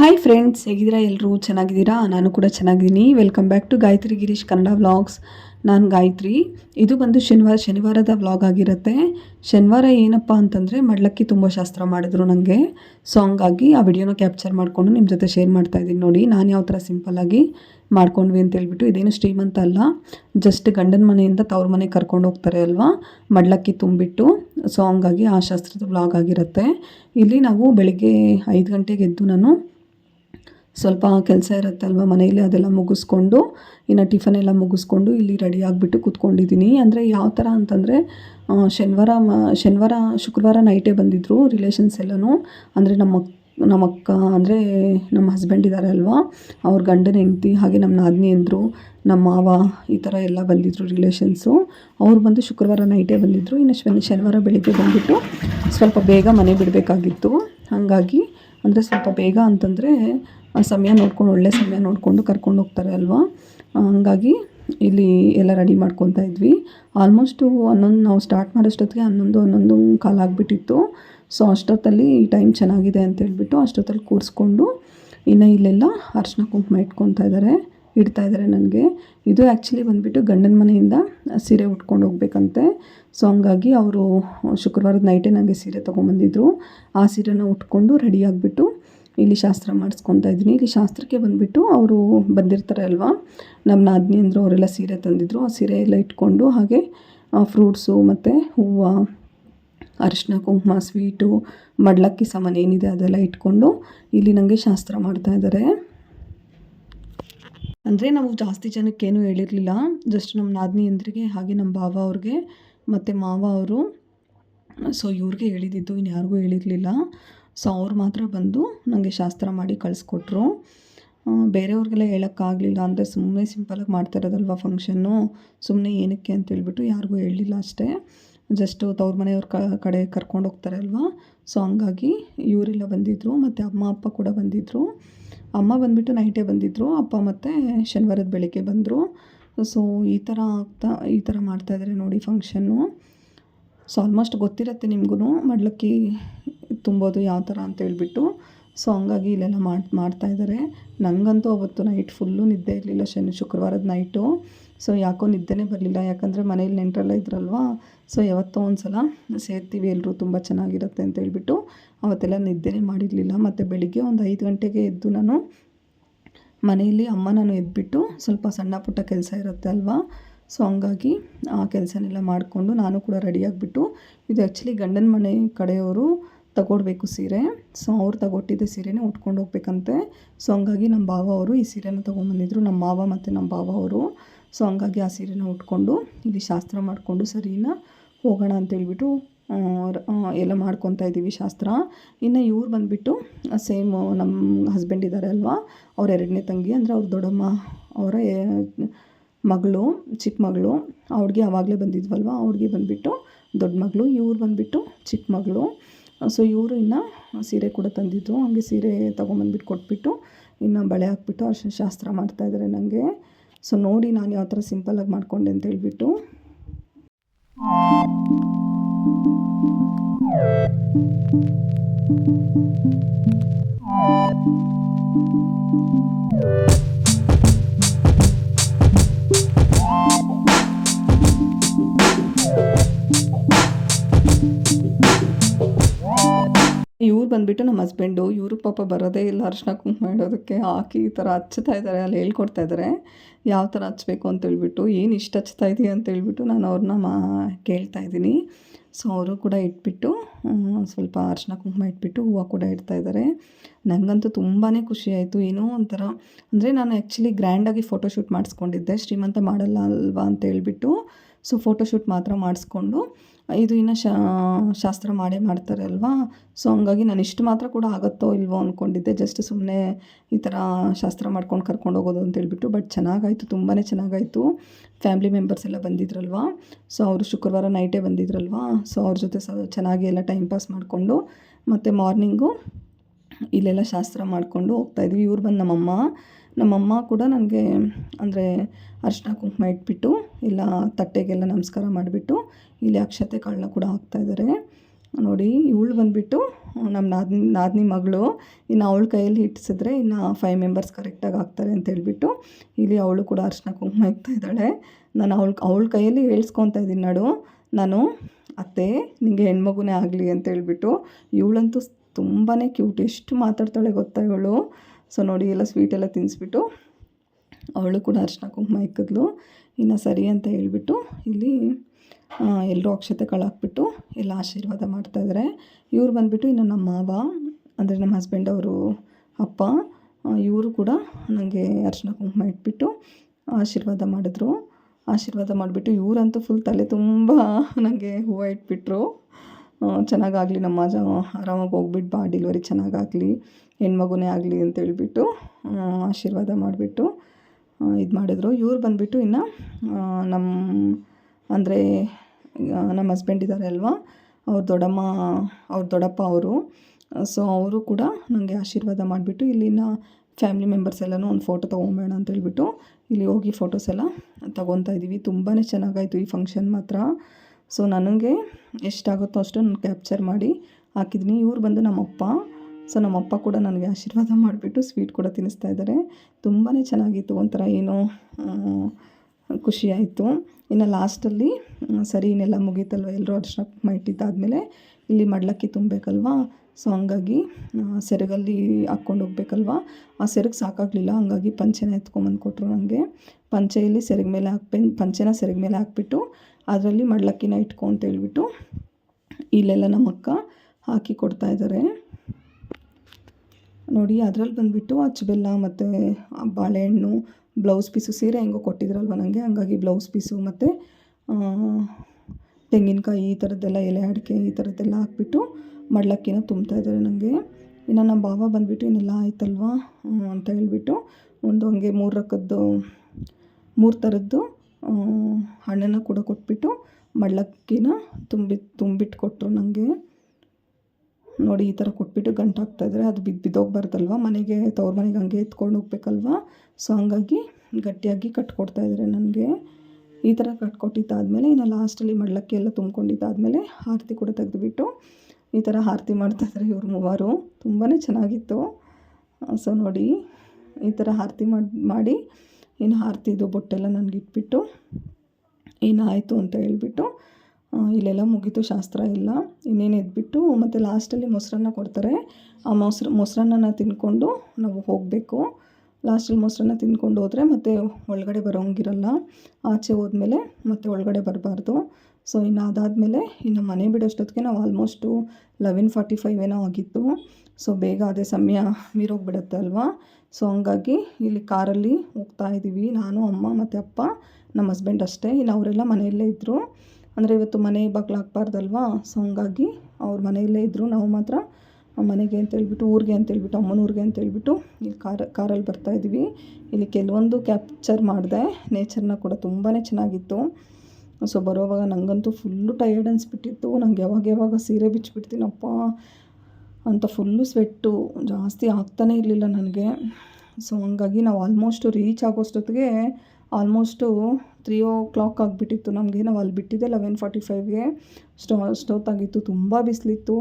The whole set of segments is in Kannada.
ಹಾಯ್ ಫ್ರೆಂಡ್ಸ್ ಹೇಗಿದ್ದೀರಾ? ಎಲ್ಲರೂ ಚೆನ್ನಾಗಿದ್ದೀರಾ? ನಾನು ಕೂಡ ಚೆನ್ನಾಗಿದ್ದೀನಿ. Welcome back to Gayatri Girish Kannada vlogs ನಾನು ಗಾಯತ್ರಿ. ಇದು ಬಂದು ಶನಿವಾರ, ಶನಿವಾರದ ವ್ಲಾಗ್ ಆಗಿರುತ್ತೆ. ಶನಿವಾರ ಏನಪ್ಪ ಅಂತಂದರೆ ಮಡ್ಲಕ್ಕಿ ತುಂಬ ಶಾಸ್ತ್ರ ಮಾಡಿದ್ರು ನನಗೆ ಸಾಂಗ್ ಆಗಿ ಆ ವಿಡಿಯೋನ ಕ್ಯಾಪ್ಚರ್ ಮಾಡಿಕೊಂಡು ನಿಮ್ಮ ಜೊತೆ ಶೇರ್ ಮಾಡ್ತಾ ಇದ್ದೀನಿ ನೋಡಿ. ನಾನು ಯಾವ ಥರ ಸಿಂಪಲ್ಲಾಗಿ ಮಾಡ್ಕೊಂಡ್ವಿ ಅಂತ ಹೇಳ್ಬಿಟ್ಟು, ಇದೇನು ಅಂತ ಅಲ್ಲ. ಜಸ್ಟ್ ಗಂಡನ ಮನೆಯಿಂದ ತವ್ರ ಮನೆಗೆ ಕರ್ಕೊಂಡು ಹೋಗ್ತಾರೆ ಅಲ್ವಾ? ಮಡ್ಲಕ್ಕಿ ತುಂಬಿಟ್ಟು ಸಾಂಗ್ ಆಗಿ ಆ ಶಾಸ್ತ್ರದ ವ್ಲಾಗ್ ಆಗಿರುತ್ತೆ. ಇಲ್ಲಿ ನಾವು ಬೆಳಿಗ್ಗೆ ಐದು ಗಂಟೆಗೆ ಎದ್ದು ನಾನು ಸ್ವಲ್ಪ ಕೆಲಸ ಇರುತ್ತೆ ಅಲ್ವಾ ಮನೆಯಲ್ಲಿ ಅದೆಲ್ಲ ಮುಗಿಸ್ಕೊಂಡು, ಇನ್ನು ಟಿಫನ್ ಎಲ್ಲ ಮುಗಿಸ್ಕೊಂಡು ಇಲ್ಲಿ ರೆಡಿ ಆಗಿಬಿಟ್ಟು ಕೂತ್ಕೊಂಡಿದ್ದೀನಿ. ಅಂದರೆ ಯಾವ ಥರ ಅಂತಂದರೆ ಶನಿವಾರ ಮ, ಶನಿವಾರ, ಶುಕ್ರವಾರ ನೈಟೇ ಬಂದಿದ್ದರು ರಿಲೇಷನ್ಸ್ ಎಲ್ಲನೂ. ಅಂದರೆ ನಮ್ಮ ನಮ್ಮ ಅಕ್ಕ, ಅಂದರೆ ನಮ್ಮ ಹಸ್ಬೆಂಡ್ ಇದ್ದಾರೆ ಅಲ್ವಾ, ಅವ್ರ ಗಂಡನ ಹೆಂಡತಿ, ಹಾಗೆ ನಮ್ಮ ನಾದಿನಿ ಅಂದರು, ನಮ್ಮ ಮಾವ ಈ ಥರ ಎಲ್ಲ ಬಂದಿದ್ದರು ರಿಲೇಷನ್ಸು ಅವ್ರು ಬಂದು ಶುಕ್ರವಾರ ನೈಟೇ ಬಂದಿದ್ದರು ಇನ್ನು ಶನಿ, ಶನಿವಾರ ಬೆಳಿಗ್ಗೆ ಬಂದುಬಿಟ್ಟು ಸ್ವಲ್ಪ ಬೇಗ ಮನೆ ಬಿಡಬೇಕಾಗಿತ್ತು. ಹಾಗಾಗಿ, ಅಂದರೆ ಸ್ವಲ್ಪ ಬೇಗ ಅಂತಂದರೆ ಆ ಸಮಯ ನೋಡ್ಕೊಂಡು, ಒಳ್ಳೆ ಸಮಯ ನೋಡಿಕೊಂಡು ಕರ್ಕೊಂಡು ಹೋಗ್ತಾರೆ ಅಲ್ವಾ? ಹಂಗಾಗಿ ಇಲ್ಲಿ ಎಲ್ಲ ರೆಡಿ ಮಾಡ್ಕೊತಾ ಇದ್ವಿ. ಆಲ್ಮೋಸ್ಟು ಹನ್ನೊಂದು, ನಾವು ಸ್ಟಾರ್ಟ್ ಮಾಡೋಷ್ಟೊತ್ತಿಗೆ ಹನ್ನೊಂದು ಹನ್ನೊಂದು ಕಾಲ ಆಗಿಬಿಟ್ಟಿತ್ತು. ಸೊ ಅಷ್ಟೊತ್ತಲ್ಲಿ ಈ ಟೈಮ್ ಚೆನ್ನಾಗಿದೆ ಅಂತ ಹೇಳ್ಬಿಟ್ಟು ಅಷ್ಟೊತ್ತಲ್ಲಿ ಕೂರಿಸ್ಕೊಂಡು ಇನ್ನು ಇಲ್ಲೆಲ್ಲ ಅರ್ಶಿನ ಕುಂಕುಮ ಇಟ್ಕೊತಾ ಇದ್ದಾರೆ ಇಡ್ತಾ ಇದ್ದಾರೆ ನನಗೆ. ಇದು ಆ್ಯಕ್ಚುಲಿ ಬಂದುಬಿಟ್ಟು ಗಂಡನ ಮನೆಯಿಂದ ಸೀರೆ ಉಟ್ಕೊಂಡು ಹೋಗ್ಬೇಕಂತೆ. ಸೊ ಹಂಗಾಗಿ ಅವರು ಶುಕ್ರವಾರದ ನೈಟೇ ನನಗೆ ಸೀರೆ ತೊಗೊಂಬಂದಿದ್ರು ಆ ಸೀರೆನ ಉಟ್ಕೊಂಡು ರೆಡಿ ಆಗಿಬಿಟ್ಟು ಇಲ್ಲಿ ಶಾಸ್ತ್ರ ಮಾಡಿಸ್ಕೊತಾ ಇದ್ದೀನಿ. ಇಲ್ಲಿ ಶಾಸ್ತ್ರಕ್ಕೆ ಬಂದುಬಿಟ್ಟು ಅವರು ಬಂದಿರ್ತಾರೆ ಅಲ್ವಾ? ನಮ್ಮ ನಾದಿನಿ ಅಂದರು ಅವರೆಲ್ಲ ಸೀರೆ ತಂದಿದ್ರು. ಆ ಸೀರೆ ಎಲ್ಲ ಇಟ್ಕೊಂಡು ಹಾಗೆ ಫ್ರೂಟ್ಸು ಮತ್ತು ಹೂವು, ಅರಿಶಿನ, ಕುಂಕುಮ ಸ್ವೀಟು ಮಡ್ಲಕ್ಕಿ ಸಾಮಾನು ಏನಿದೆ ಅದೆಲ್ಲ ಇಟ್ಕೊಂಡು ಇಲ್ಲಿ ನನಗೆ ಶಾಸ್ತ್ರ ಮಾಡ್ತಾ ಇದ್ದಾರೆ. ಅಂದರೆ ನಾವು ಜಾಸ್ತಿ ಜನಕ್ಕೇನು ಹೇಳಿರಲಿಲ್ಲ. ಜಸ್ಟ್ ನಮ್ಮ ನಾದಿನಿ ಅಂದ್ರಿಗೆ, ಹಾಗೆ ನಮ್ಮ ಬಾವ ಅವ್ರಿಗೆ, ಮತ್ತು ಮಾವ ಅವರು. ಸೊ ಇವ್ರಿಗೆ ಹೇಳಿದ್ದು ಇನ್ನು ಯಾರಿಗೂ ಹೇಳಿರಲಿಲ್ಲ. ಸೊ ಅವ್ರು ಮಾತ್ರ ಬಂದು ನನಗೆ ಶಾಸ್ತ್ರ ಮಾಡಿ ಕಳಿಸ್ಕೊಟ್ರು. ಬೇರೆಯವ್ರಿಗೆಲ್ಲ ಹೇಳೋಕ್ಕಾಗಲಿಲ್ಲ ಅಂದರೆ ಸುಮ್ಮನೆ ಸಿಂಪಲಾಗಿ ಮಾಡ್ತಾ ಇರೋದಲ್ವ ಫಂಕ್ಷನ್ನು? ಸುಮ್ಮನೆ ಏನಕ್ಕೆ ಅಂತ ಹೇಳ್ಬಿಟ್ಟು ಯಾರಿಗೂ ಹೇಳಿಲ್ಲ ಅಷ್ಟೇ. ಜಸ್ಟು ತವ್ರ ಮನೆಯವ್ರ ಕಡೆ ಕರ್ಕೊಂಡು ಹೋಗ್ತಾರೆ ಅಲ್ವಾ? ಸೊ ಹಂಗಾಗಿ ಇವರೆಲ್ಲ ಬಂದಿದ್ದರು ಮತ್ತು ಅಮ್ಮ, ಅಪ್ಪ ಕೂಡ ಬಂದಿದ್ದರು ಅಮ್ಮ ಬಂದುಬಿಟ್ಟು ನೈಟೇ ಬಂದಿದ್ದರು ಅಪ್ಪ ಮತ್ತು ಶನಿವಾರದ ಬೆಳಿಗ್ಗೆ ಬಂದರು. ಸೊ ಈ ಥರ ಆಗ್ತಾ, ಈ ಥರ ಮಾಡ್ತಾಯಿದ್ದಾರೆ ನೋಡಿ ಫಂಕ್ಷನ್ನು. ಸೊ ಆಲ್ಮೋಸ್ಟ್ ಗೊತ್ತಿರುತ್ತೆ ನಿಮಗೂ ಮಡ್ಲಕ್ಕಿ ತುಂಬೋದು ಯಾವ ಥರ ಅಂತ ಹೇಳ್ಬಿಟ್ಟು. ಸೊ ಹಂಗಾಗಿ ಇಲ್ಲೆಲ್ಲ ಮಾಡಿ ಮಾಡ್ತಾಯಿದ್ದಾರೆ ನನಗಂತೂ ಅವತ್ತು ನೈಟ್ ಫುಲ್ಲು ನಿದ್ದೆ ಇರಲಿಲ್ಲ ಶನಿ, ಶುಕ್ರವಾರದ ನೈಟು ಸೊ ಯಾಕೋ ನಿದ್ದೆನೇ ಬರಲಿಲ್ಲ. ಯಾಕಂದರೆ ಮನೇಲಿ ನೆಂಟರೆಲ್ಲ ಇದ್ರಲ್ವಾ? ಸೊ ಯಾವತ್ತೋ ಒಂದು ಸಲ ಸೇರ್ತೀವಿ ಎಲ್ಲರೂ ತುಂಬ ಚೆನ್ನಾಗಿರುತ್ತೆ ಅಂತ ಹೇಳ್ಬಿಟ್ಟು ಅವತ್ತೆಲ್ಲ ನಿದ್ದೆನೇ ಮಾಡಿರಲಿಲ್ಲ. ಮತ್ತು ಬೆಳಿಗ್ಗೆ ಒಂದು ಐದು ಗಂಟೆಗೆ ಎದ್ದು ನಾನು ಮನೆಯಲ್ಲಿ ಅಮ್ಮ ನಾನು ಎದ್ಬಿಟ್ಟು ಸ್ವಲ್ಪ ಸಣ್ಣ ಪುಟ್ಟ ಕೆಲಸ ಇರುತ್ತೆ ಅಲ್ವಾ? ಸೊ ಹಂಗಾಗಿ ಆ ಕೆಲಸನೆಲ್ಲ ಮಾಡಿಕೊಂಡು ನಾನು ಕೂಡ ರೆಡಿಯಾಗಿಬಿಟ್ಟು ಇದು ಆ್ಯಕ್ಚುಲಿ ಗಂಡನ ಮನೆ ಕಡೆಯವರು ತಗೊಡ್ಬೇಕು ಸೀರೆ. ಸೊ ಅವ್ರು ತಗೊಟ್ಟಿದ್ದ ಸೀರೆನೇ ಉಟ್ಕೊಂಡು ಹೋಗ್ಬೇಕಂತೆ. ಸೊ ಹಂಗಾಗಿ ನಮ್ಮ ಬಾವ ಅವರು ಈ ಸೀರೆನ ತೊಗೊಂಬಂದಿದ್ರು. ನಮ್ಮ ಮಾವ ಮತ್ತು ನಮ್ಮ ಬಾವ ಅವರು. ಸೊ ಹಂಗಾಗಿ ಆ ಸೀರೆನ ಉಟ್ಕೊಂಡು ಇಲ್ಲಿ ಶಾಸ್ತ್ರ ಮಾಡಿಕೊಂಡು ಸರಿನ ಹೋಗೋಣ ಅಂತೇಳ್ಬಿಟ್ಟು ಎಲ್ಲ ಮಾಡ್ಕೊತಾ ಇದ್ದೀವಿ ಶಾಸ್ತ್ರ. ಇನ್ನು ಇವ್ರು ಬಂದುಬಿಟ್ಟು ಸೇಮ್ ನಮ್ಮ ಹಸ್ಬೆಂಡ್ ಇದ್ದಾರೆ ಅಲ್ವಾ? ಅವ್ರ ಎರಡನೇ ತಂಗಿ ಅಂದರೆ ಅವ್ರ ದೊಡ್ಡಮ್ಮ, ಅವರ ಮಗಳು, ಚಿಕ್ಕ ಮಗಳು. ಅವ್ರಿಗೆ ಆವಾಗಲೇ ಬಂದಿದ್ವಲ್ವ? ಅವ್ರಿಗೆ ಬಂದುಬಿಟ್ಟು ದೊಡ್ಡ ಮಗಳು. ಇವ್ರು ಬಂದುಬಿಟ್ಟು ಚಿಕ್ಕ ಮಗಳು. ಸೊ ಇವರು ಇನ್ನು ಸೀರೆ ಕೂಡ ತಂದಿದ್ರು. ಹಂಗೆ ಸೀರೆ ತೊಗೊಂಬಂದ್ಬಿಟ್ಟು ಕೊಟ್ಬಿಟ್ಟು ಇನ್ನು ಬಳೆ ಹಾಕ್ಬಿಟ್ಟು ಅರ್ಶಿನ ಶಾಸ್ತ್ರ ಮಾಡ್ತಾಯಿದ್ದಾರೆ ನನಗೆ ಸೊ ನೋಡಿ ನಾನು ಯಾವ ಥರ ಸಿಂಪಲಾಗಿ ಮಾಡ್ಕೊಂಡೆ ಅಂತ ಹೇಳ್ಬಿಟ್ಟು. ಇವ್ರು ಬಂದ್ಬಿಟ್ಟು ನಮ್ಮ ಹಸ್ಬೆಂಡು ಇವರು ಪಾಪ ಬರೋದೇ ಇಲ್ಲ, ಅರ್ಶಿನ ಕುಂಕುಮ ಇಡೋದಕ್ಕೆ ಹಾಕಿ ಈ ಥರ ಹಚ್ಚುತ್ತಾ ಇದ್ದಾರೆ, ಅಲ್ಲಿ ಹೇಳ್ಕೊಡ್ತಾ ಇದ್ದಾರೆ. ಯಾವ ಥರ ಹಚ್ಬೇಕು ಅಂತೇಳ್ಬಿಟ್ಟು ಏನು ಇಷ್ಟು ಹಚ್ತಾ ಇದೀಯ ಅಂತೇಳ್ಬಿಟ್ಟು ನಾನು ಅವ್ರನ್ನ ಮಾ ಕೇಳ್ತಾ ಇದ್ದೀನಿ. ಸೊ ಅವರು ಕೂಡ ಇಟ್ಬಿಟ್ಟು ಸ್ವಲ್ಪ ಅರ್ಶಿನ ಕುಂಕುಮ ಇಟ್ಬಿಟ್ಟು ಹೂವು ಕೂಡ ಇಡ್ತಾ ಇದ್ದಾರೆ. ನನಗಂತೂ ತುಂಬಾ ಖುಷಿ ಆಯಿತು. ಏನೋ ಒಂಥರ, ಅಂದರೆ ನಾನು ಆ್ಯಕ್ಚುಲಿ ಗ್ರ್ಯಾಂಡಾಗಿ ಫೋಟೋಶೂಟ್ ಮಾಡಿಸ್ಕೊಂಡಿದ್ದೆ, ಶ್ರೀಮಂತ ಮಾಡಲ್ಲ ಅಲ್ವಾ ಅಂತ ಹೇಳ್ಬಿಟ್ಟು. ಸೊ ಫೋಟೋಶೂಟ್ ಮಾತ್ರ ಮಾಡಿಸ್ಕೊಂಡು ಇದು ಇನ್ನು ಶಾಸ್ತ್ರ ಮಾಡೇ ಮಾಡ್ತಾರೆ ಅಲ್ವಾ ಸೊ ಹಂಗಾಗಿ ನಾನು ಇಷ್ಟು ಮಾತ್ರ ಕೂಡ ಆಗುತ್ತೋ ಇಲ್ವೋ ಅಂದ್ಕೊಂಡಿದ್ದೆ ಜಸ್ಟ್ ಸುಮ್ಮನೆ ಈ ಥರ ಶಾಸ್ತ್ರ ಮಾಡ್ಕೊಂಡು ಕರ್ಕೊಂಡು ಹೋಗೋದು ಅಂತ ಹೇಳ್ಬಿಟ್ಟು ಬಟ್ ಚೆನ್ನಾಗಾಯಿತು ತುಂಬಾ ಚೆನ್ನಾಗಾಯಿತು. ಫ್ಯಾಮಿಲಿ ಮೆಂಬರ್ಸ್ ಎಲ್ಲ ಬಂದಿದ್ರಲ್ವಾ? ಸೊ ಅವರು ಶುಕ್ರವಾರ ನೈಟೇ ಬಂದಿದ್ರಲ್ವಾ? ಸೊ ಅವ್ರ ಜೊತೆ ಸ, ಚೆನ್ನಾಗಿ ಎಲ್ಲ ಟೈಮ್ ಪಾಸ್ ಮಾಡಿಕೊಂಡು, ಮತ್ತು ಮಾರ್ನಿಂಗು ಇಲ್ಲೆಲ್ಲ ಶಾಸ್ತ್ರ ಮಾಡಿಕೊಂಡು ಹೋಗ್ತಾಯಿದ್ವಿ ಇವ್ರು ಬಂದು ನಮ್ಮಮ್ಮ. ನಮ್ಮಮ್ಮ ಕೂಡ ನನಗೆ ಅಂದರೆ ಅರಿಶಿನ ಕುಂಕುಮ ಇಟ್ಬಿಟ್ಟು ಇಲ್ಲ ತಟ್ಟೆಗೆಲ್ಲ ನಮಸ್ಕಾರ ಮಾಡಿಬಿಟ್ಟು ಇಲ್ಲಿ ಅಕ್ಷತೆ ಕಾಳನ್ನ ಕೂಡ ಹಾಕ್ತಾಯಿದ್ದಾರೆ ನೋಡಿ, ಇವಳು ಬಂದುಬಿಟ್ಟು ನಮ್ಮ ನಾದಿನಿ ನಾದಿನಿ ಮಗಳು ಇನ್ನು ಅವಳ ಕೈಯಲ್ಲಿ ಇಟ್ಟಿಸಿದ್ರೆ ಇನ್ನು ಫೈವ್ ಮೆಂಬರ್ಸ್ ಕರೆಕ್ಟಾಗಿ ಆಗ್ತಾರೆ ಅಂತ ಹೇಳಿಬಿಟ್ಟು ಇಲ್ಲಿ ಅವಳು ಕೂಡ ಅರ್ಶಿನ ಕುಂಕುಮ ಇಕ್ತಾ ಇದ್ದಾಳೆ. ನಾನು ಅವಳ ಅವಳ ಕೈಯಲ್ಲಿ ಹೇಳ್ಸ್ಕೊತಾ ಇದ್ದೀನಿ ನಾಡು. ನಾನು, ಅತ್ತೆ ನಿಮಗೆ ಹೆಣ್ಮಗುನೇ ಆಗಲಿ ಅಂತ ಹೇಳ್ಬಿಟ್ಟು ಇವಳಂತೂ ತುಂಬಾ ಕ್ಯೂಟ್ ಎಷ್ಟು ಮಾತಾಡ್ತಾಳೆ ಗೊತ್ತಾ ಇವಳು? ಸೊ ನೋಡಿ ಎಲ್ಲ ಸ್ವೀಟೆಲ್ಲ ತಿನ್ನಿಸ್ಬಿಟ್ಟು ಅವಳು ಕೂಡ ಅರ್ಶಿನ ಕುಂಕುಮ ಇಕ್ಕಿದ್ಲು. ಇನ್ನು ಸರಿ ಅಂತ ಹೇಳಿಬಿಟ್ಟು ಇಲ್ಲಿ ಎಲ್ಲರೂ ಅಕ್ಷತೆ ಕಳಾಕ್ಬಿಟ್ಟು ಎಲ್ಲ ಆಶೀರ್ವಾದ ಮಾಡ್ತಾಯಿದ್ದಾರೆ ಇವ್ರು ಬಂದುಬಿಟ್ಟು ಇನ್ನು ನಮ್ಮ ಮಾವ, ಅಂದರೆ ನಮ್ಮ ಹಸ್ಬೆಂಡ್ ಅವರು ಅಪ್ಪ ಇವರು ಕೂಡ ನನಗೆ ಅರ್ಶಿನ ಕುಂಕುಮ ಇಟ್ಬಿಟ್ಟು ಆಶೀರ್ವಾದ ಮಾಡಿದ್ರು. ಆಶೀರ್ವಾದ ಮಾಡಿಬಿಟ್ಟು ಇವರಂತೂ ಫುಲ್ ತಲೆ ತುಂಬ ನನಗೆ ಹೂವು ಇಟ್ಬಿಟ್ರು. ಚೆನ್ನಾಗಾಗಲಿ ನಮ್ಮ ಜ, ಆರಾಮಾಗಿ ಹೋಗ್ಬಿಟ್ಟು ಬಾ ಡೆಲಿವರಿ ಚೆನ್ನಾಗಾಗಲಿ, ಹೆಣ್ಮಗುನೇ ಆಗಲಿ ಅಂತೇಳ್ಬಿಟ್ಟು ಆಶೀರ್ವಾದ ಮಾಡಿಬಿಟ್ಟು ಇದು ಮಾಡಿದ್ರು. ಇವ್ರು ಬಂದುಬಿಟ್ಟು ಇನ್ನು ನಮ್ಮ ಅಂದರೆ ನಮ್ಮ ಹಸ್ಬೆಂಡ್ ಇದ್ದಾರೆ ಅಲ್ವಾ? ಅವ್ರ ದೊಡ್ಡಮ್ಮ, ಅವ್ರ ದೊಡ್ಡಪ್ಪ ಅವರು. ಸೊ ಅವರು ಕೂಡ ನನಗೆ ಆಶೀರ್ವಾದ ಮಾಡಿಬಿಟ್ಟು ಇಲ್ಲಿನ ಫ್ಯಾಮಿಲಿ ಮೆಂಬರ್ಸ್ ಎಲ್ಲನೂ ಒಂದು ಫೋಟೋ ತೊಗೊಂಬೇಡ ಅಂತ ಹೇಳ್ಬಿಟ್ಟು ಇಲ್ಲಿ ಹೋಗಿ ಫೋಟೋಸ್ ಎಲ್ಲ ತೊಗೊತಾ ಇದ್ದೀವಿ ತುಂಬಾ ಚೆನ್ನಾಗಾಯಿತು ಈ ಫಂಕ್ಷನ್ ಮಾತ್ರ. ಸೊ ನನಗೆ ಎಷ್ಟಾಗುತ್ತೋ ಅಷ್ಟು ನಾನು ಕ್ಯಾಪ್ಚರ್ ಮಾಡಿ ಹಾಕಿದ್ದೀನಿ. ಇವ್ರು ಬಂದು ನಮ್ಮಪ್ಪ ಸೊ ನಮ್ಮಪ್ಪ ಕೂಡ ನನಗೆ ಆಶೀರ್ವಾದ ಮಾಡಿಬಿಟ್ಟು ಸ್ವೀಟ್ ಕೂಡ ತಿನ್ನಿಸ್ತಾ ಇದ್ದಾರೆ. ತುಂಬಾ ಚೆನ್ನಾಗಿತ್ತು ಒಂಥರ ಏನೋ ಖುಷಿಯಾಯಿತು ಇನ್ನು ಲಾಸ್ಟಲ್ಲಿ ಸರಿ, ಇನ್ನೆಲ್ಲ ಮುಗೀತಲ್ವ? ಎಲ್ಲರೂ ಅರ್ಶನ ಇಟ್ಟಿದ್ದಾದಮೇಲೆ ಇಲ್ಲಿ ಮಡ್ಲಕ್ಕಿ ತುಂಬಬೇಕಲ್ವಾ? ಸೊ ಹಂಗಾಗಿ ಸೆರಗಲ್ಲಿ ಹಾಕ್ಕೊಂಡು ಹೋಗ್ಬೇಕಲ್ವ? ಆ ಸೆರಗು ಸಾಕಾಗಲಿಲ್ಲ, ಹಂಗಾಗಿ ಪಂಚೆನ ಎತ್ಕೊಂಬಂದು ಕೊಟ್ಟರು ನನಗೆ ಪಂಚೆಯಲ್ಲಿ ಸೆರಗ ಮೇಲೆ ಹಾಕ್ಬೆ, ಪಂಚೆನ ಸೆರಗ ಮೇಲೆ ಹಾಕ್ಬಿಟ್ಟು ಅದರಲ್ಲಿ ಮಡ್ಲಕ್ಕಿನ ಇಟ್ಕೊ ಅಂತ ಹೇಳ್ಬಿಟ್ಟು ಇಲ್ಲೆಲ್ಲ ನಮ್ಮ ಅಕ್ಕ ಹಾಕಿ ಕೊಡ್ತಾಯಿದ್ದಾರೆ ನೋಡಿ, ಅದ್ರಲ್ಲಿ ಬಂದುಬಿಟ್ಟು ಅಚ್ಚು ಬೆಲ್ಲ ಮತ್ತು ಬಾಳೆಹಣ್ಣು ಬ್ಲೌಸ್ ಪೀಸು ಸೀರೆ ಹೆಂಗೋ ಕೊಟ್ಟಿದ್ರಲ್ವ ನನಗೆ ಹಂಗಾಗಿ ಬ್ಲೌಸ್ ಪೀಸು ಮತ್ತು ತೆಂಗಿನಕಾಯಿ ಈ ಥರದ್ದೆಲ್ಲ ಎಲೆ ಅಡಿಕೆ ಈ ಥರದ್ದೆಲ್ಲ ಹಾಕ್ಬಿಟ್ಟು ಮಡ್ಲಕ್ಕಿನ ತುಂಬ್ತಾಯಿದ್ದಾರೆ ನನಗೆ ಇನ್ನು ನಮ್ಮ ಭಾವ ಬಂದುಬಿಟ್ಟು ಇನ್ನೆಲ್ಲ ಆಯ್ತಲ್ವಾ ಅಂತ ಹೇಳ್ಬಿಟ್ಟು ಒಂದು ಹಂಗೆ ಮೂರು ರಕ್ಕದ್ದು ಮೂರು ಥರದ್ದು ಹಣ್ಣನ್ನು ಕೂಡ ಕೊಟ್ಬಿಟ್ಟು ಮಡ್ಲಕ್ಕಿನ ತುಂಬಿ ತುಂಬಿಟ್ಟು ಕೊಟ್ಟರು ನನಗೆ ನೋಡಿ, ಈ ಥರ ಕೊಟ್ಬಿಟ್ಟು ಗಂಟು ಹಾಕ್ತಾಯಿದ್ರೆ ಅದು ಬಿದ್ದು ಬಿದ್ದೋಗ್ಬಾರ್ದಲ್ವ ಮನೆಗೆ, ತವ್ರ ಮನೆಗೆ ಹಂಗೆ ಎತ್ಕೊಂಡು ಹೋಗ್ಬೇಕಲ್ವ? ಸೊ ಹಂಗಾಗಿ ಗಟ್ಟಿಯಾಗಿ ಕಟ್ಕೊಡ್ತಾಯಿದ್ದಾರೆ ನನಗೆ. ಈ ಥರ ಕಟ್ಕೊಟ್ಟಿದ್ದಾದಮೇಲೆ, ಇನ್ನು ಲಾಸ್ಟಲ್ಲಿ ಮಡ್ಲಕ್ಕಿ ಎಲ್ಲ ತುಂಬ್ಕೊಂಡಿದ್ದಾದಮೇಲೆ ಆರತಿ ಕೂಡ ತೆಗೆದುಬಿಟ್ಟು ಈ ಥರ ಆರತಿ ಮಾಡ್ತಾಯಿದ್ದಾರೆ ಇವ್ರ ಮೂವರು. ತುಂಬಾ ಚೆನ್ನಾಗಿತ್ತು. ಸೊ ನೋಡಿ, ಈ ಥರ ಆರತಿ ಮಾಡಿ ಮಾಡಿ ಇನ್ನು ಹಾರ್ತಿದ್ದು ಬೊಟ್ಟೆಲ್ಲ ನನಗೆ ಇಟ್ಬಿಟ್ಟು ಏನಾಯಿತು ಅಂತ ಹೇಳ್ಬಿಟ್ಟು ಇಲ್ಲೆಲ್ಲ ಮುಗೀತು ಶಾಸ್ತ್ರ ಇಲ್ಲ ಇನ್ನೇನು ಎದ್ಬಿಟ್ಟು ಮತ್ತು ಲಾಸ್ಟಲ್ಲಿ ಮೊಸರನ್ನ ಕೊಡ್ತಾರೆ. ಆ ಮೊಸರು ಮೊಸರನ್ನ ತಿಂದ್ಕೊಂಡು ನಾವು ಹೋಗಬೇಕು. ಲಾಸ್ಟಲ್ಲಿ ಮೊಸರನ್ನ ತಿಂದ್ಕೊಂಡು ಹೋದರೆ ಮತ್ತು ಒಳಗಡೆ ಬರೋಂಗಿರಲ್ಲ ಆಚೆ ಹೋದ್ಮೇಲೆ ಮತ್ತೆ ಒಳಗಡೆ ಬರಬಾರ್ದು. ಸೊ, ಇನ್ನು ಅದಾದಮೇಲೆ ಇನ್ನು ಮನೆ ಬಿಡೋಷ್ಟೊತ್ತಿಗೆ ನಾವು ಆಲ್ಮೋಸ್ಟು ಲೆವೆನ್ ಫಾರ್ಟಿ ಫೈವ್ ಏನೋ ಆಗಿತ್ತು. ಸೊ, ಬೇಗ ಅದೇ ಸಮಯ ಮೀರೋಗಿಬಿಡತ್ತೆ ಅಲ್ವಾ? ಸೊ ಹಂಗಾಗಿ ಇಲ್ಲಿ ಕಾರಲ್ಲಿ ಹೋಗ್ತಾ ಇದ್ದೀವಿ ನಾನು, ಅಮ್ಮ ಮತ್ತು ಅಪ್ಪ, ನಮ್ಮ ಹಸ್ಬೆಂಡ್ ಅಷ್ಟೇ. ಇನ್ನು ಅವರೆಲ್ಲ ಮನೆಯಲ್ಲೇ ಇದ್ದರು ಅಂದರೆ ಇವತ್ತು ಮನೆ ಬಾಗ್ಲು ಹಾಕ್ಬಾರ್ದಲ್ವಾ? ಸೊ ಹಂಗಾಗಿ ಅವ್ರ ಮನೆಯಲ್ಲೇ ಇದ್ದರು ನಾವು ಮಾತ್ರ ಮನೆಗೆ ಅಂತೇಳ್ಬಿಟ್ಟು ಊರಿಗೆ ಅಂತೇಳ್ಬಿಟ್ಟು ಅಮ್ಮನ ಊರಿಗೆ ಅಂತೇಳ್ಬಿಟ್ಟು ಇಲ್ಲಿ ಕಾರ ಕಾರಲ್ಲಿ ಬರ್ತಾಯಿದ್ವಿ ಇಲ್ಲಿ ಕೆಲವೊಂದು ಕ್ಯಾಪ್ಚರ್ ಮಾಡಿದೆ. ನೇಚರ್ನ ಕೂಡ ತುಂಬಾ ಚೆನ್ನಾಗಿತ್ತು. ಸೊ ಬರೋವಾಗ ನನಗಂತೂ ಫುಲ್ಲು ಟಯರ್ಡ್ ಅನ್ಸ್ಬಿಟ್ಟಿತ್ತು. ನಂಗೆ ಯಾವಾಗ ಯಾವಾಗ ಸೀರೆ ಬಿಚ್ಚಿಬಿಡ್ತೀನಪ್ಪ. ಅಂತ ಫುಲ್ಲು ಸ್ವೆಟ್ಟು ಜಾಸ್ತಿ ಆಗ್ತಾನೇ ಇರಲಿಲ್ಲ ನನಗೆ. ಸೊ ಹಂಗಾಗಿ ನಾವು ಆಲ್ಮೋಸ್ಟು ರೀಚ್ ಆಗೋಷ್ಟೊತ್ತಿಗೆ ಆಲ್ಮೋಸ್ಟು ತ್ರೀ ಓ ಕ್ಲಾಕ್ ಆಗಿಬಿಟ್ಟಿತ್ತು. ನಮಗೆ ನಾವು ಅಲ್ಲಿ ಬಿಟ್ಟಿದ್ದೆ ಲೆವೆನ್ ಫಾರ್ಟಿ ಫೈವ್ಗೆ ಸ್ಟೋ ಸ್ಟೋತಾಗಿತ್ತು ತುಂಬ ಬಿಸಿಲಿತ್ತು.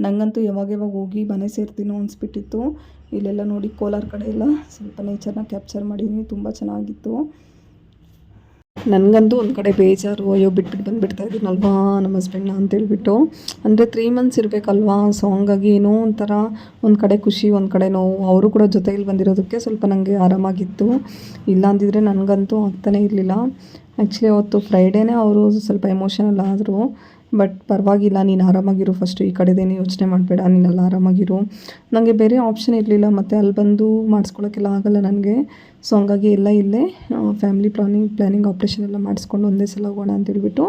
ನನಗಂತೂ ಯಾವಾಗ ಯಾವಾಗ ಹೋಗಿ ಮನೆ ಸೇರ್ತೀನೋ ಅನಿಸ್ಬಿಟ್ಟಿತ್ತು. ಇಲ್ಲೆಲ್ಲ ನೋಡಿ ಕೋಲಾರ ಕಡೆ ಎಲ್ಲ ಸ್ವಲ್ಪ ನೇಚರ್ನ ಕ್ಯಾಪ್ಚರ್ ಮಾಡೀನಿ, ತುಂಬ ಚೆನ್ನಾಗಿತ್ತು. ನನಗಂತೂ ಒಂದು ಕಡೆ ಬೇಜಾರು, ಅಯ್ಯೋ ಬಿಟ್ಬಿಟ್ಟು ಬಂದುಬಿಡ್ತಾ ಇದ್ದೀನಲ್ವಾ ನಮ್ಮ ಹಸ್ಬೆಂಡ್ನ ಅಂತೇಳ್ಬಿಟ್ಟು ಅಂದರೆ ತ್ರೀ ಮಂತ್ಸ್ ಇರಬೇಕಲ್ವಾ ಸೊ ಹಂಗಾಗಿ ಏನೋ ಒಂಥರ ಒಂದು ಕಡೆ ಖುಷಿ, ಒಂದು ಕಡೆ ನೋವು. ಅವರು ಕೂಡ ಜೊತೆಯಲ್ಲಿ ಬಂದಿರೋದಕ್ಕೆ ಸ್ವಲ್ಪ ನನಗೆ ಆರಾಮಾಗಿತ್ತು. ಇಲ್ಲ ಅಂದಿದ್ರೆ ನನಗಂತೂ ಆಗ್ತಾನೇ ಇರಲಿಲ್ಲ. ಆ್ಯಕ್ಚುಲಿ ಅವತ್ತು ಫ್ರೈಡೇನೇ ಅವರು ಸ್ವಲ್ಪ ಎಮೋಷನಲ್ ಆದರು. ಬಟ್ ಪರವಾಗಿಲ್ಲ, ನೀನು ಆರಾಮಾಗಿರು ಫಸ್ಟು ಈ ಕಡೆದೇನು ಯೋಚನೆ ಮಾಡಬೇಡ, ನೀನೆಲ್ಲ ಆರಾಮಾಗಿರು. ನನಗೆ ಬೇರೆ ಆಪ್ಷನ್ ಇರಲಿಲ್ಲ, ಮತ್ತು ಅಲ್ಲಿ ಬಂದು ಮಾಡಿಸ್ಕೊಳಕ್ಕೆಲ್ಲ ಆಗಲ್ಲ ನನಗೆ. ಸೊ ಹಂಗಾಗಿ ಎಲ್ಲ ಇಲ್ಲೇ ಫ್ಯಾಮಿಲಿ ಪ್ಲಾನಿಂಗ್ ಪ್ಲ್ಯಾನಿಂಗ್ ಆಪ್ರೇಷನ್ ಎಲ್ಲ ಮಾಡಿಸ್ಕೊಂಡು ಒಂದೇ ಸಲ ಹೋಗೋಣ ಅಂತೇಳ್ಬಿಟ್ಟು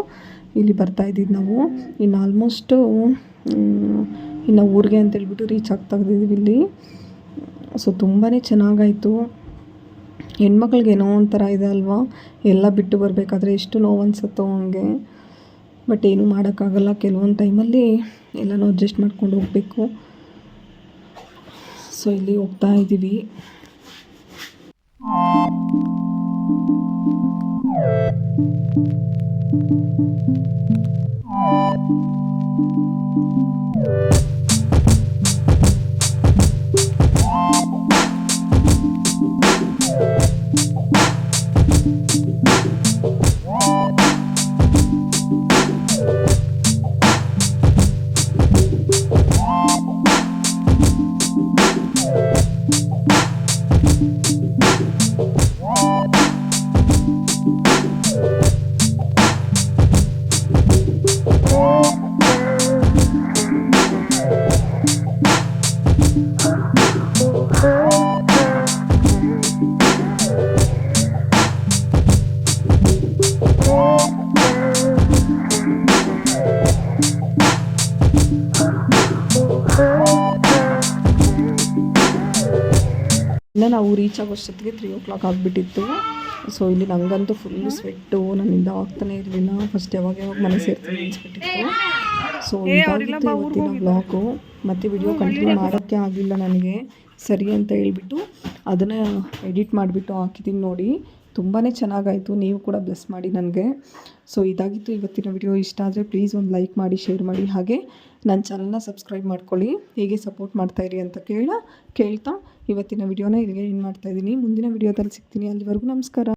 ಇಲ್ಲಿ ಬರ್ತಾ ಇದ್ದಿದ್ದು ನಾವು. ಇನ್ನು ಆಲ್ಮೋಸ್ಟು ಇನ್ನು ಊರಿಗೆ ಅಂತೇಳ್ಬಿಟ್ಟು ರೀಚ್ ಆಗ್ತಾ ಇದ್ದೀವಿ ಇಲ್ಲಿ. ಸೊ ತುಂಬಾ ಚೆನ್ನಾಗಾಯಿತು. ಹೆಣ್ಮಕ್ಳಿಗೆ ಏನೋ ಒಂಥರ ಇದೆ ಅಲ್ವಾ? ಎಲ್ಲ ಬಿಟ್ಟು ಬರಬೇಕಾದ್ರೆ ಎಷ್ಟು ನೋವು ಅನ್ಸುತ್ತೋ ಹಂಗೆ. ಬಟ್ ಏನೂ ಮಾಡೋಕ್ಕಾಗಲ್ಲ. ಕೆಲವೊಂದು ಟೈಮಲ್ಲಿ ಎಲ್ಲನೂ ಅಡ್ಜಸ್ಟ್ ಮಾಡ್ಕೊಂಡು ಹೋಗಬೇಕು. ಸೊ ಇಲ್ಲಿ ಹೋಗ್ತಾ ಇದ್ದೀವಿ. ನಾವು ರೀಚ್ ಆಗೋಷ್ಟೊತ್ತಿಗೆ ತ್ರೀ ಓ ಕ್ಲಾಕ್ ಆಗಿಬಿಟ್ಟಿತ್ತು. ಸೊ ಇಲ್ಲಿ ನನಗಂತೂ ಫುಲ್ ಸ್ವೆಟ್ಟು ನನ್ನಿಂದ ಆಗ್ತಾನೆ ಇರಲಿಲ್ಲ. ಫಸ್ಟ್ ಯಾವಾಗ ಯಾವಾಗ ಮನೆ ಸೇರ್ತೀನಿ ಅನ್ಸ್ಬಿಟ್ಟಿತ್ತು. ಸೊ ಇದಾಗಿತ್ತು ಇವತ್ತಿನ ಬ್ಲಾಗು ಮತ್ತು ವಿಡಿಯೋ ಕಂಟಿನ್ಯೂ ಮಾಡೋಕ್ಕೆ ಆಗಿಲ್ಲ ನನಗೆ. ಸರಿ ಅಂತ ಹೇಳ್ಬಿಟ್ಟು ಅದನ್ನು ಎಡಿಟ್ ಮಾಡಿಬಿಟ್ಟು ಹಾಕಿದ್ದೀನಿ ನೋಡಿ. ತುಂಬಾ ಚೆನ್ನಾಗಾಯಿತು. ನೀವು ಕೂಡ ಬ್ಲೆಸ್ ಮಾಡಿ ನನಗೆ. ಸೊ ಇದಾಗಿತ್ತು ಇವತ್ತಿನ ವಿಡಿಯೋ ಇಷ್ಟ ಆದರೆ ಪ್ಲೀಸ್ ಒಂದು ಲೈಕ್ ಮಾಡಿ ಶೇರ್ ಮಾಡಿ. ಹಾಗೆ ನನ್ನ ಚಾನಲ್ನ ಸಬ್ಸ್ಕ್ರೈಬ್ ಮಾಡ್ಕೊಳ್ಳಿ. ಹೀಗೆ ಸಪೋರ್ಟ್ ಮಾಡ್ತಾಯಿರಿ ಅಂತ ಕೇಳ ಕೇಳ್ತಾ ಇವತ್ತಿನ ವಿಡಿಯೋನ ಇಲ್ಲಿಗೆ ಏನು ಮಾಡ್ತಾಯಿದ್ದೀನಿ ಮುಂದಿನ ವಿಡಿಯೋದಲ್ಲಿ ಸಿಗ್ತೀನಿ. ಅಲ್ಲಿವರೆಗೂ ನಮಸ್ಕಾರ.